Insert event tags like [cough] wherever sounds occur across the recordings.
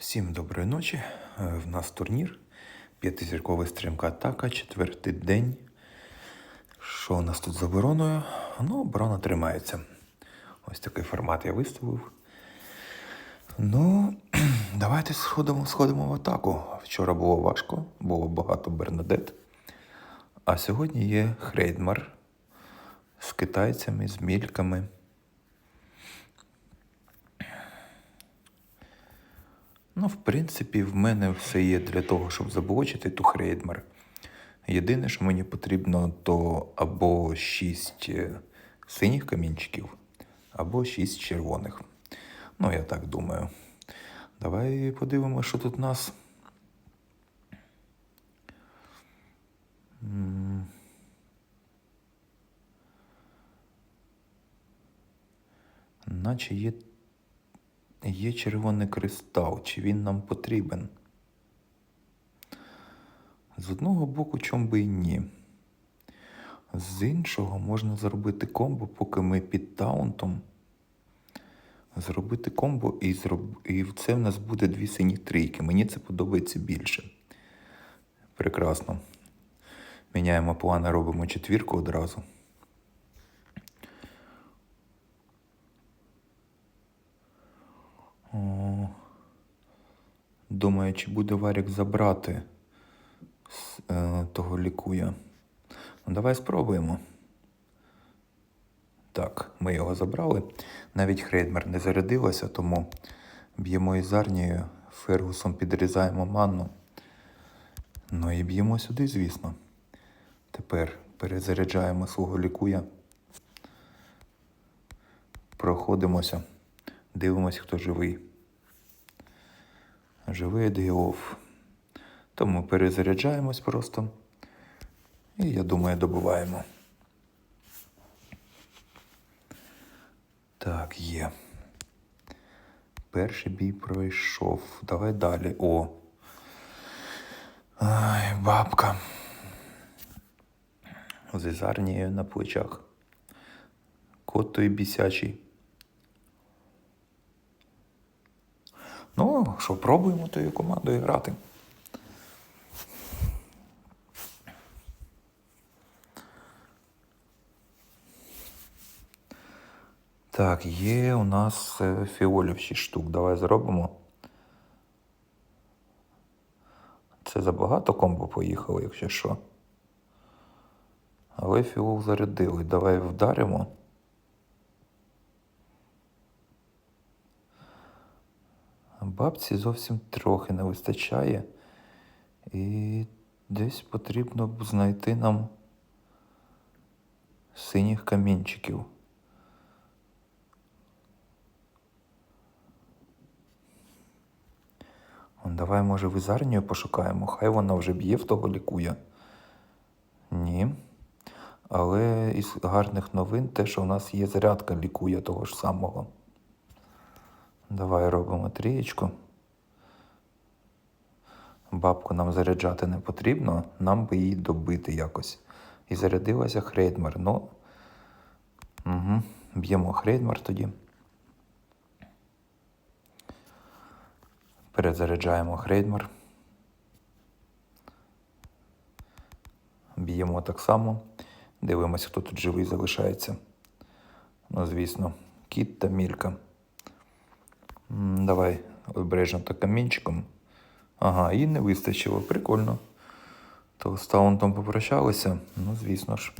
Всім доброї ночі. Е, В нас турнір. П'ятизіркова стрімка атака, четвертий день. Що у нас тут з обороною? Ну, оборона тримається. Ось такий формат я виставив. Ну, [clears throat] давайте сходимо, сходимо в атаку. Вчора було важко, було багато Бернадет. А сьогодні є Хрейдмар з китайцями, з мільками. Ну, в принципі, в мене все є для того, щоб заблочити ту Хрейдмар. Єдине, що мені потрібно, то або 6 синіх камінчиків, або 6 червоних. Ну, я так думаю. Давай подивимося, що тут у нас. Наче є Є червоний кристал, чи він нам потрібен? З одного боку, чом би і ні. З іншого можна зробити комбо, поки ми під таунтом. Зробити комбо і, зроб... і це в нас буде дві сині трійки. Мені це подобається більше. Прекрасно. Міняємо плани, робимо четвірку одразу. Думаю, чи буде Варік забрати е, того лікуя. Ну, давай спробуємо. Так, ми його забрали. Навіть Хрейдмер не зарядилася, тому б'ємо із арнією, Фергусом підрізаємо манну. Ну і б'ємо сюди, звісно. Тепер перезаряджаємо свого лікуя. Проходимося. Дивимось, хто живий. Живий діов. Тому перезаряджаємось просто. І я думаю, добуваємо. Так, є. Перший бій пройшов. Давай далі. О. Ай, бабка. З ізарнією на плечах. Кот той бісячий. Ну, що, пробуємо тою командою грати. Так, є у нас е, фіолів 6 штук. Давай зробимо. Це забагато комбо поїхало, якщо що. Але фіол зарядили. Давай вдаримо. Бабці зовсім трохи не вистачає. І десь потрібно б знайти нам синіх камінчиків. Давай, може, візарнію пошукаємо, хай вона вже б'є в того лікуя. Ні. Але із гарних новин те, що у нас є зарядка лікуя того ж самого. Давай робимо трієчку. Бабку нам заряджати не потрібно, нам би її добити якось. І зарядилася Хрейдмар. Ну, угу. б'ємо Хрейдмар тоді. Перезаряджаємо Хрейдмар. Б'ємо так само. Дивимося, хто тут живий залишається. Ну, звісно, кіт та мілька. Давай обережно так камінчиком. Ага, і не вистачило. Прикольно. То з таунтом попрощалися. Ну, звісно ж.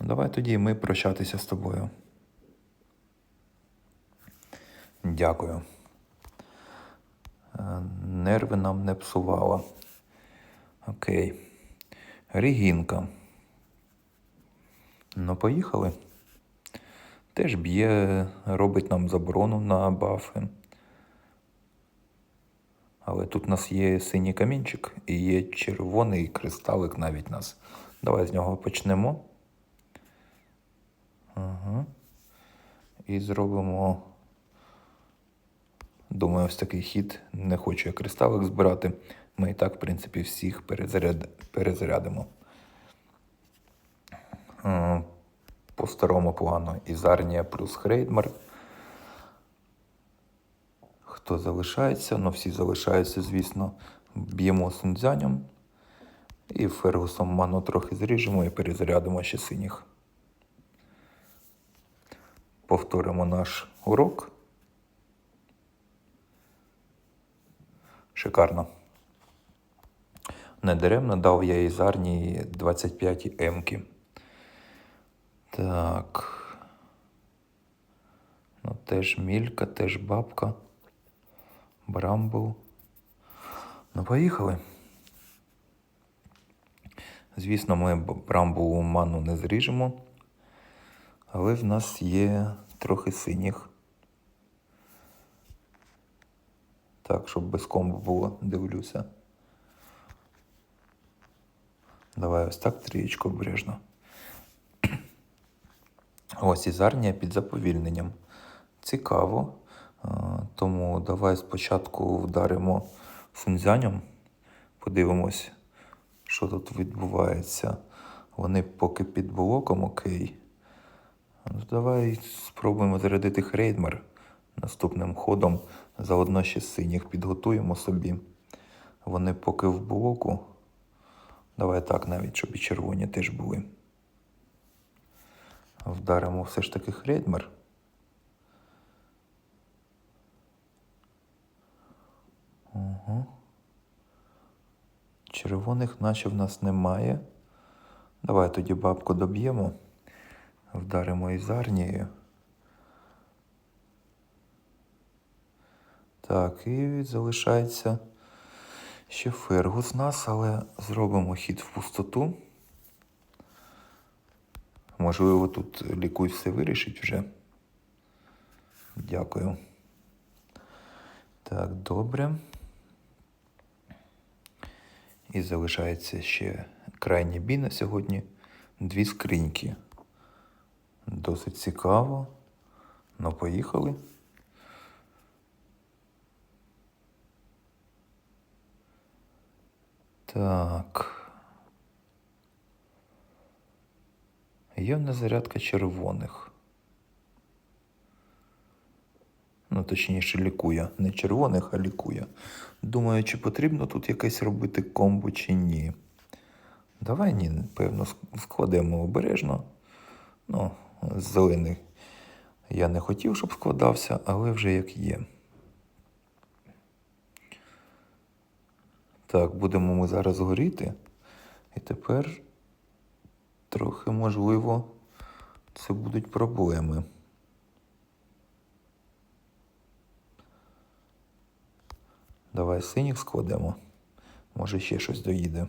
Давай тоді ми прощатися з тобою. Дякую. Е, Нерви нам не псувала. Окей. Регінка. Ну, поїхали. Теж б'є, робить нам заборону на бафи. Але тут у нас є синій камінчик і є червоний кристалик навіть нас. Давай з нього почнемо. Ага. І зробимо. Думаю, ось такий хід. Не хочу я кристалик збирати. Ми і так, в принципі, всіх перезаряд... перезарядимо. По старому плану Ізарнія плюс Хрейдмар. Хто залишається, ну всі залишаються, звісно, б'ємо сунцзянем. І фергусом ману трохи зріжемо і перезарядимо ще синіх. Повторимо наш урок. Шикарно. Недаремно дав я Ізарні 25 емки. Так. Ну, теж мілька, теж бабка. Брамбл. Ну, поїхали. Звісно, ми брамбулу ману не зріжемо, але в нас є трохи синіх. Так, щоб без комбо було, дивлюся. Давай ось так трієчку обережно. Ось і зарнія під заповільненням. Цікаво. А, Тому давай спочатку вдаримо сунцзянем. Подивимось, що тут відбувається. Вони поки під блоком окей. Ну, давай спробуємо зарядити Хрейдмер наступним ходом. Заодно ще синіх підготуємо собі. Вони поки в блоку. Давай так навіть, щоб і червоні теж були. Вдаримо все ж таки Хрейдмер. Угу. Червоних наче в нас немає. Давай тоді бабку доб'ємо. Вдаримо із арнією. Так, і залишається ще Фергус нас, але зробимо хід в пустоту. Можливо, тут лікуй все вирішить вже. Дякую. Так, добре. І залишається ще крайній бій на сьогодні. Дві скриньки. Досить цікаво. Ну, поїхали. Так. Є зарядка червоних. Ну, точніше, лікує. Не червоних, а лікує. Думаю, чи потрібно тут якесь робити комбо чи ні. Давай ні, певно, складемо обережно. Ну, зелений. Я не хотів, щоб складався, але вже як є. Так, будемо ми зараз горіти. І тепер трохи можливо це будуть проблеми. Давай синіх складемо. Може ще щось доїде.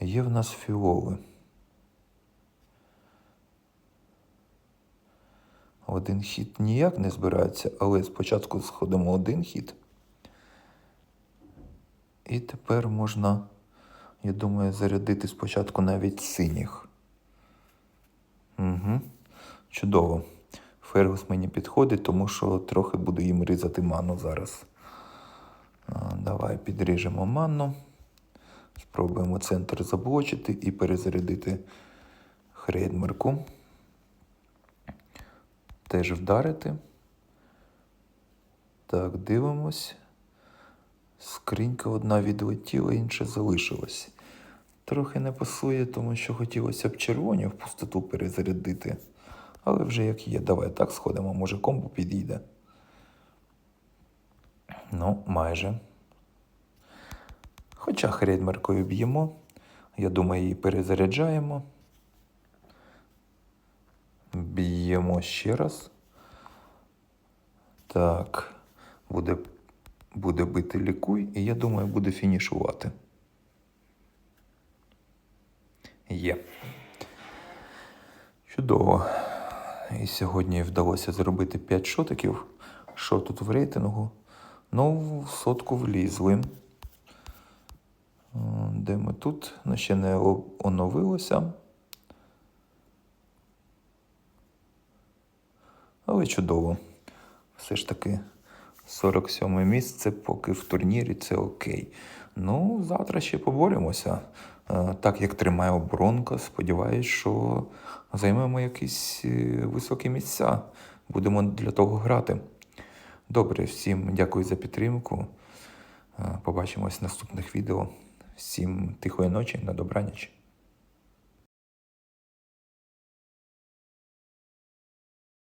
Є в нас фіоли. Один хід ніяк не збирається, але спочатку сходимо один хід. І тепер можна, я думаю, зарядити спочатку навіть синіх. Угу. Чудово. Фергус мені підходить, тому що трохи буду їм різати ману зараз. Давай підріжемо ману. Спробуємо центр заблочити і перезарядити хрейдмерку. Теж вдарити. Так, дивимось. Скринька одна відлетіла, інша залишилась. Трохи не пасує, тому що хотілося б червоні в пустоту перезарядити. Але вже як є, давай так сходимо, може комбо підійде. Ну, майже. Хоча хрейдмеркою б'ємо. Я думаю, її перезаряджаємо. Б'ємо ще раз. Так, буде, буде бити лікуй, і я думаю, буде фінішувати. Є. Чудово. І сьогодні вдалося зробити 5 шотиків. Що тут в рейтингу? Ну, в сотку влізли. Де ми тут? Ну, ще не оновилося. Але чудово. Все ж таки 47 місце, поки в турнірі це окей. Ну, завтра ще поборемося Так як тримає оборонка, сподіваюсь, що займемо якісь е, високі місця. Будемо для того грати. Добре, всім дякую за підтримку. Е, Побачимось в наступних відео. Всім тихої ночі, на добраніч.